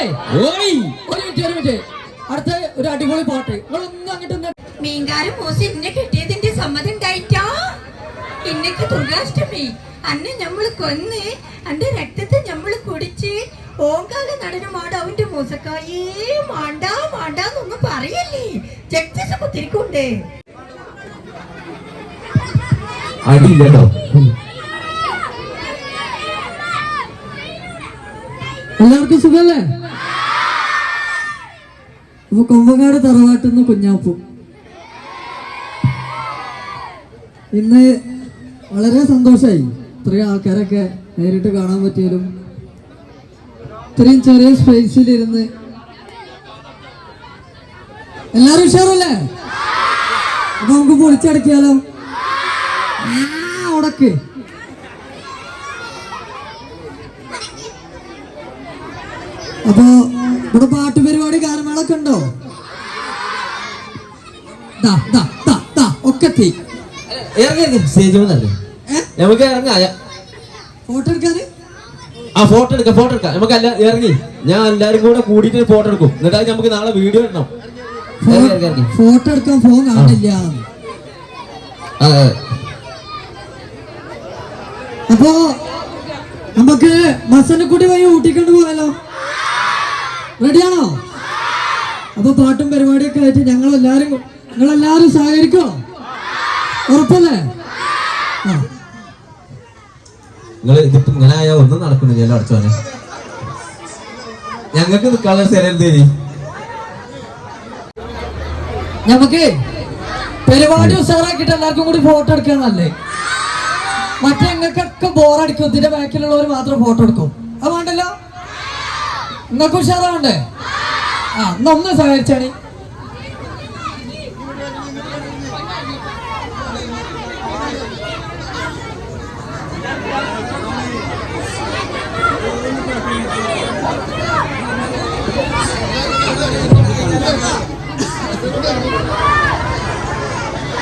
അതെ ഓയ് ഒരു മിനിറ്റ് ഒരു മിനിറ്റ്. അടുത്ത ഒരു അടിപൊളി പാട്ട്. നിങ്ങളൊന്നും അങ്ങോട്ട് മീൻകാരൻ മോശം എന്നെ കിട്ടിയതിന്റെ സമ്മതം ഉണ്ടായിട്ടാ? ഇന്നക്ക് ദുർഗാഷ്ടമി. അന്ന് ഞമ്മൾ കൊന്ന് അന്റെ രക്തത്തെ ഞമ്മൾ കുടിച്ച് ഓങ്കാല നടനമാട് അവന്റെ മൂസക്കായേ മാണ്ടാ മാണ്ടാന്നൊന്നും പറയല്ലേ? ജഗ്ജസ് കുത്തിരിക്കുണ്ടേ അടിയില്ലട്ടോ എല്ലാവർക്കും സുഖല്ലേ? അപ്പൊ കൊമ്പങ്ങാട് തറവാട്ടുന്ന കുഞ്ഞാപ്പു. ഇന്ന് വളരെ സന്തോഷമായി ഇത്രയും ആൾക്കാരൊക്കെ നേരിട്ട് കാണാൻ പറ്റിയാലും ഇത്രയും ചെറിയ സ്പേസിലിരുന്ന് എല്ലാരും ഉഷാറല്ലേ? അപ്പൊ നമുക്ക് പൊളിച്ചടക്കിയാലോ? ഉടക്ക്. അപ്പൊ ഇവിടെ പാട്ട് പരിപാടി ഗാനമേളൊക്കെ ഉണ്ടോ? ഒക്കെ എത്തി? നമുക്ക് ഇറങ്ങാം ഫോട്ടോ എടുക്കാന്? ആ ഫോട്ടോ എടുക്കാം ഫോട്ടോ എടുക്കാം. നമുക്ക് അല്ല ഇറങ്ങി. ഞാൻ എല്ലാരും കൂടെ കൂടിയിട്ട് ഫോട്ടോ എടുക്കും. എന്നിട്ട് നമുക്ക് നാളെ വീഡിയോ ഇടണം. ഫോട്ടോ എടുക്കാൻ ഫോൺ കാണില്ല. അപ്പോ നമുക്ക് മസനക്കുട്ടി വഴി ഊട്ടിക്കൊണ്ട് പോയാലോ റെഡിയാണോ? അപ്പൊ പാട്ടും പരിപാടിയൊക്കെ ആയിട്ട് ഞങ്ങൾ എല്ലാരും നിങ്ങളെല്ലാരും സഹകരിക്കോ? ഉറപ്പല്ലേ? ആ. നിങ്ങൾ ഇതിപ്പോ ഇങ്ങനെ ആയാ ഒന്നും നടക്കുന്നില്ല അടച്ചോനെ? ഞങ്ങൾക്ക് നിൽക്കാനുള്ള സ്ഥലം ഞമ്മക്ക് പരിപാടി ഉസാറാക്കിട്ട് എല്ലാവർക്കും കൂടി ഫോട്ടോ എടുക്കാന്നല്ലേ മറ്റേ ഞങ്ങൾക്കൊക്കെ ബോറടിക്കും ഇതിന്റെ ബാക്കിലുള്ളവർ മാത്രം ഫോട്ടോ എടുക്കും. അത് വേണ്ടല്ലോ? നിങ്ങൾക്ക് ഉഷാറാവണ്ടേ ആ എന്നാ ഒന്ന്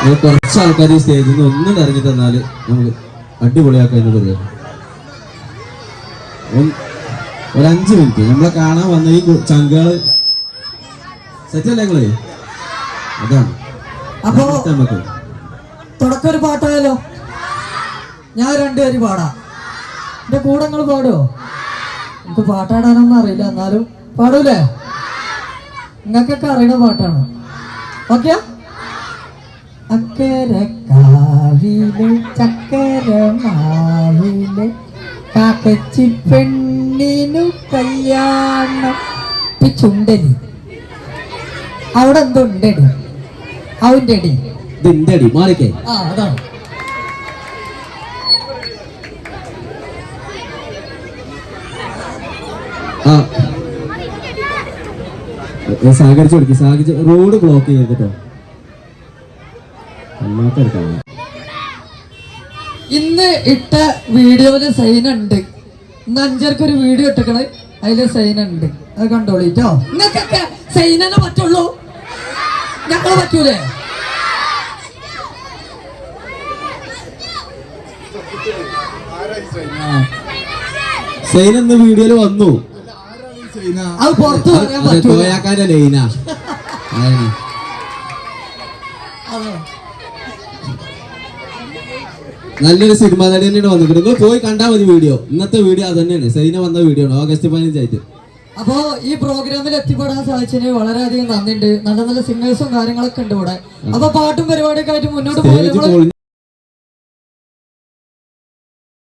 നിങ്ങൾ കുറച്ച് ആൾക്കാർ ഈ സ്റ്റേജിൽ നിന്ന് ഒന്നും ഇറങ്ങി തന്നാൽ നമുക്ക് അടിപൊളിയാക്കാൻ പറയാം ഒരു അഞ്ച് മിനിറ്റ്. നമ്മളെ കാണാൻ വന്ന ഈ ചങ്കുകൾ. സെറ്റല്ലേ നിങ്ങൾ? അതാണ്. അപ്പോ നമുക്ക്. തുടക്കം ഒരു പാട്ടായാലോ? ഞാൻ രണ്ടുപേര് പാടാം. എന്റെ കൂടെ നിങ്ങൾ പാടുമോ എനിക്ക് പാട്ടാടാനൊന്നും അറിയില്ല. എന്നാലും പാടൂലേ? നിങ്ങൾക്കൊക്കെ അറിയണ പാട്ടാണ്. ഓക്കെ? അക്കരക്കാവിലെ കാവിലെ ചക്കര മാവിലെ കാക്കച്ചി പെണ്ണിനു കല്യാണം. ഈ ചുണ്ടലി അവിടെ എന്തോ ഉണ്ടടി. അവന്റെ അടി ഇതിന്റെ അടി മാറിക്കേ. ആ അതാണ് സഹകരിച്ചു കൊടുക്കും. സഹകരിച്ച് റോഡ് ബ്ലോക്ക് ചെയ്ത് കേട്ടോ. അല്ലാത്ത എടുക്കാം. ഇന്ന് ഇട്ട വീഡിയോയിൽ സൈനുണ്ട് ഇന്ന് അഞ്ചർക്ക് ഒരു വീഡിയോ ഇട്ടേക്കണ്. അതിൽ സൈന ഉണ്ട് അത് കണ്ടോളിട്ടോ നിങ്ങൾക്കൊക്കെ സൈനനെ പറ്റുള്ളൂ? ഞങ്ങൾ പറ്റൂലേ? സൈന ഇന്ന് വീഡിയോയിൽ വന്നു. അത് പുറത്ത് പറയാൻ പറ്റൂ പറ്റൂല. ലൈനാ. അതെ. നല്ലൊരു സിനിമ നടി തന്നെയാണ് വന്നിട്ട് നിങ്ങൾ പോയി കണ്ടാൽ മതി വീഡിയോ. ഇന്നത്തെ വീഡിയോ അത് തന്നെയാണ്. സൈന വന്ന വീഡിയോ ആണ്. ഓഗസ്റ്റ് പതിനഞ്ചായിട്ട് അപ്പോ ഈ പ്രോഗ്രാമിൽ എത്തിപ്പെടാൻ സാധിച്ചതിന് വളരെയധികം നന്ദിയുണ്ട്. നല്ല നല്ല സിംഗേഴ്സും കാര്യങ്ങളൊക്കെ ഉണ്ട് ഇവിടെ. അപ്പൊ പാട്ടും പരിപാടിയൊക്കെ ആയിട്ട് മുന്നോട്ട് പൊളിഞ്ഞ്